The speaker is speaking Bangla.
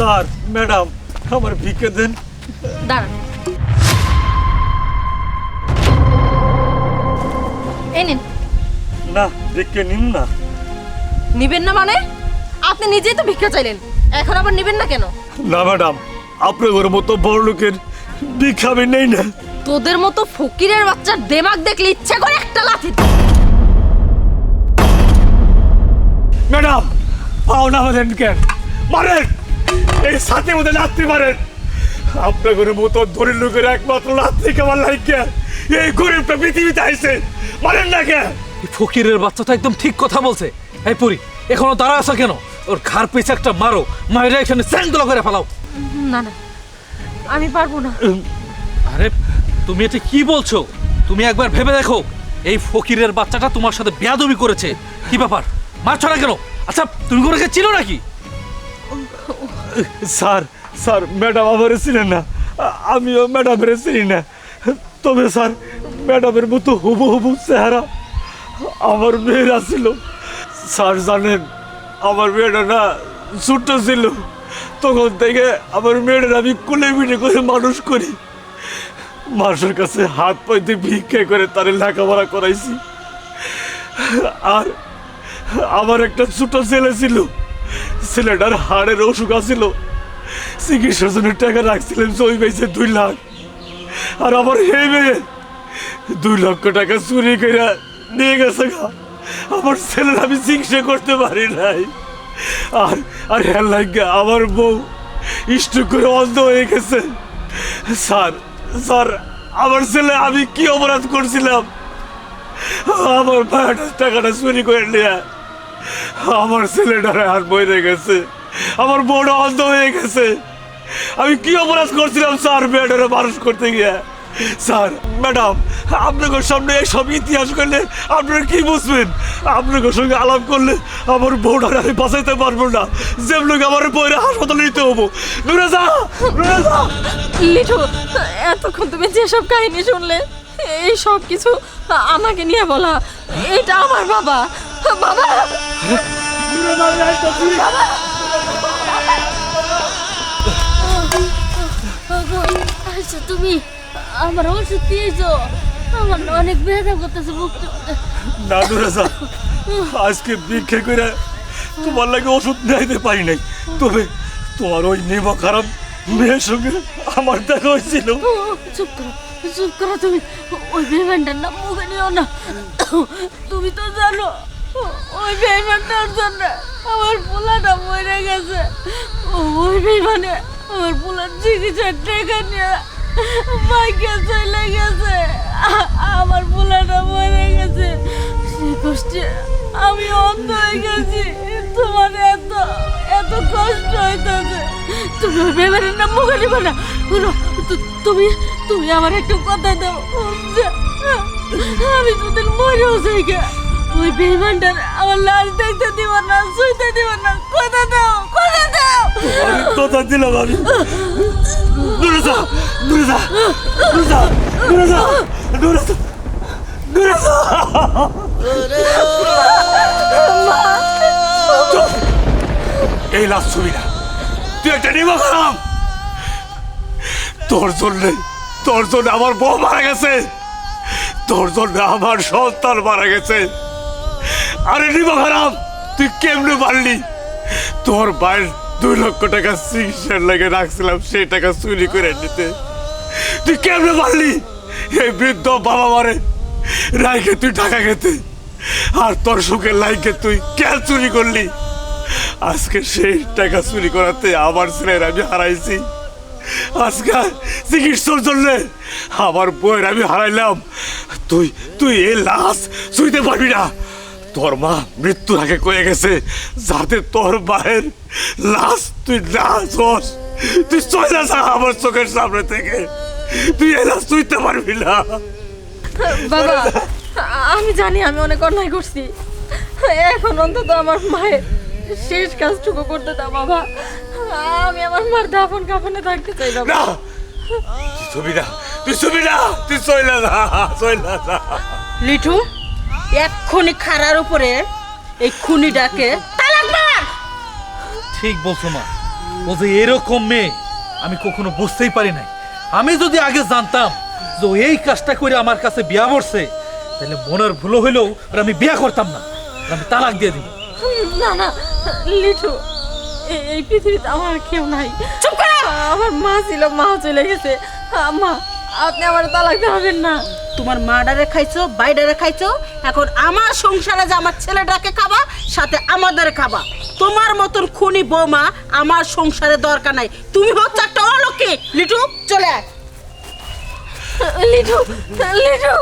স্যার ম্যাডাম আমার ভিক্ষে দেন। দাঁড়ান। এই নিন। না ভিক্ষে নিন না। নিবেন না মানে? আপনি নিজেই তো ভিক্ষা চাইলেন। এখন আবার নিবেন না কেন? না ম্যাডাম আপনার মতো বড় লোকের ভিক্ষা আমি নেই না। তোদের মতো ফকিরের বাচ্চার দেমাগ দেখলে ইচ্ছা করে একটা লাথি দিই। ম্যাডাম পাও না মারেন কেন? মারেন! এই সাথে মধ্যে লাত্তি মারেন আপনাদের মতো ধরে লোকের একমাত্র লাত্তি কেমন লাগে? এই গরিবটা পৃথিবীতে আইছে মারেন না কেন ফকিরের বাচ্চা তো একদম ঠিক কথা বলছে। এই পুরি এখনও দাঁড়া আছো কেন? ওর ঘাড় পিছে একটা মারো মায়েরা এখানে স্যান্ডলা করে ফেলাও। না না আমি পারব না। আরে তুমি এটা কি বলছো? তুমি একবার ভেবে দেখো এই ফকিরের বাচ্চাটা তোমার সাথে বেয়াদবি করেছে। কি ব্যাপার? মারছো না কেন? আচ্ছা তুমি করে চিনো নাকি? স্যার স্যার, ম্যাডাম আমার চিনেন না। আমিও ম্যাডামের চিনি না। তবে স্যার, ম্যাডামের মতো হুবু হুবু চেহারা আমার মেয়েরা ছিল স্যার জানেন, আমার মেয়েটা না ছোট্ট ছিল। তখন থেকে আমার মেয়েটার আমি কুলে মিটে করে মানুষ করি। মানুষের কাছে হাত পাইতে ভিক্ষে করে তারে লেখাপড়া করাইছি। আর আমার একটা ছোট ছেলে ছিল। ছেলেটার হাড়ের অসুখ আছিল। চিকিৎসার জন্য টাকা রাখছিলেন জমি পেয়েছে দুই লাখ। আর আমার হে মেয়ে দুই লক্ষ টাকা চুরি করে নিয়ে গেছে গা। আমার ছেলের আমি চিকিৎসা করতে পারি নাই। আর আর হ্যাঁ লাগে আমার বউ স্ট্রোক করে অন্ধ হয়ে গেছে। স্যার স্যার, আমার ছেলে আমি কি অপরাধ করছিলাম? আমার ভাইয়াটার টাকাটা চুরি করে নিয়ে আমার ছেলেটারা আর বইরে গেছে। আমার বড় অন্ধ হয়ে গেছে। আমি কি অপরাধ করছিলাম, স্যার? মেয়েটারে মানুষ করতে গিয়ে। স্যার, ম্যাডাম আপনাকে সামনে সব ইতিহাস করলে আপনারা কি বুঝবেন? আপনাকে সঙ্গে আলাপ করলে আমার বউটারে আমি বাঁচাইতে পারব না। যে লোক আমার বইরে হাসপাতালে নিতে হব। লিঠু এতক্ষণ তুমি যেসব কাহিনী শুনলে, এই সব কিছু আমাকে নিয়ে বলা। এটা আমার বাবা। বাবা! আচ্ছা তুমি আমার ওষুধ দিয়েছ। আমার অনেক ব্যথা করতেছে বুক না দূরে যা আজকে ভিক্ষে করে তোমার লাগে ওষুধ নিতে পারি নাই। তবে তোমার ওই নেবা খারাপ মেয়ের সঙ্গে আমার দেখা হয়েছিল। চুপ করো চুপ করো তুমি। ওই বেমানটার নাম মুখে নিও না। তুমি তো জানো ওই বেমানটার জন্য আমার পোলাটা মরে গেছে। ওই বেমানে আমার পোলার চিকিৎসার টাকা নিয়ে মাইকে চলে গেছে। আমার পোলাটা মরে গেছে। সে কষ্টে আমি অন্ধ হয়ে গেছি। তোমার এত এত কষ্ট হইতেছে। তুমি বেমানের নাম মুখে নিবে না। তুমি তুমি আমার একটা কথা দাও। আমি তোদের মরেও যাই। ওই আমার লাশ দেখতে দিব না শুইতে দিব না। কথা দাও কথা দাও। আমি কথা দিলাম আমি। দূরে যা দূরে যা দূরে যা দূরে যা দূরে যা দূরে যা। এই লাভ ছবি না। তুই একটা নিবা খারাপ তোর জন্য তোর জন্য আমার বউ মারা গেছে। তোর জন্য আমার সন্তান মারা গেছে। আরে নিবা খারাপ, তুই কেমনে পারলি? তোর ভাইয়ের দুই লক্ষ টাকা চিকিৎসার লাগে রাখছিলাম, সেই টাকা চুরি করে নিতে। তুই কেমনে পারলি? এই বৃদ্ধ বাবা মারে রাইকে তুই টাকা খেতে। আর তোর সুখের লাইকে তুই কেন চুরি করলি? আজকে সেই টাকা চুরি করাতে আমার ছেলের আমি হারাইছি। আজকে চিকিৎসার জন্য আমার বইয়ের আমি হারাইলাম। তুই তুই এ লাশ শুইতে পারবি না। তোর মা মৃত্যুর আগে কয়ে গেছে যাতে তোর মায়ের লাশ তুই না হস তুই চলে যা আমার চোখের সামনে থেকে। তুই এই লাশ শুইতে পারবি না। বাবা আমি জানি আমি অনেক অন্যায় করছি। এখন অন্তত আমার মায়ের শেষ কাজটুকু করতে দাও বাবা। আমি আমার মার দাফন কাফনে থাকতে চাই বাবা। না তুই ছবি না তুই ছবি না তুই চলে যা চলে যা। লিঠু এক্ষুনি খাড়ার উপরে এই খুনিটাকে তালাক মার ঠিক বলছো মা। ও যে এরকম মেয়ে আমি কখনো বুঝতেই পারি নাই। আমি যদি আগে জানতাম যে এই কাজটা করে আমার কাছে বিয়া বসছে তাহলে মনের ভুলো হইলেও আমি বিয়া করতাম না। আমি তালাক দিয়ে দিব। না না লিটু এই পৃথিবীতে আমার কেউ নাই। চুপ করো! আমার মা ছিল মা চলে গেছে। মা আপনি আমার তালাক দেবেন না। তোমার মার্ডারে খাইছো বাইডারে খাইছো এখন আমার সংসারে যে আমার ছেলেটাকে খাবা সাথে আমাদের খাবা। তোমার মতন খুনি বৌমা আমার সংসারে দরকার নাই। তুমি হচ্ছে একটা অলক্ষী। লিটু চলে আয়। লিটু লিটু।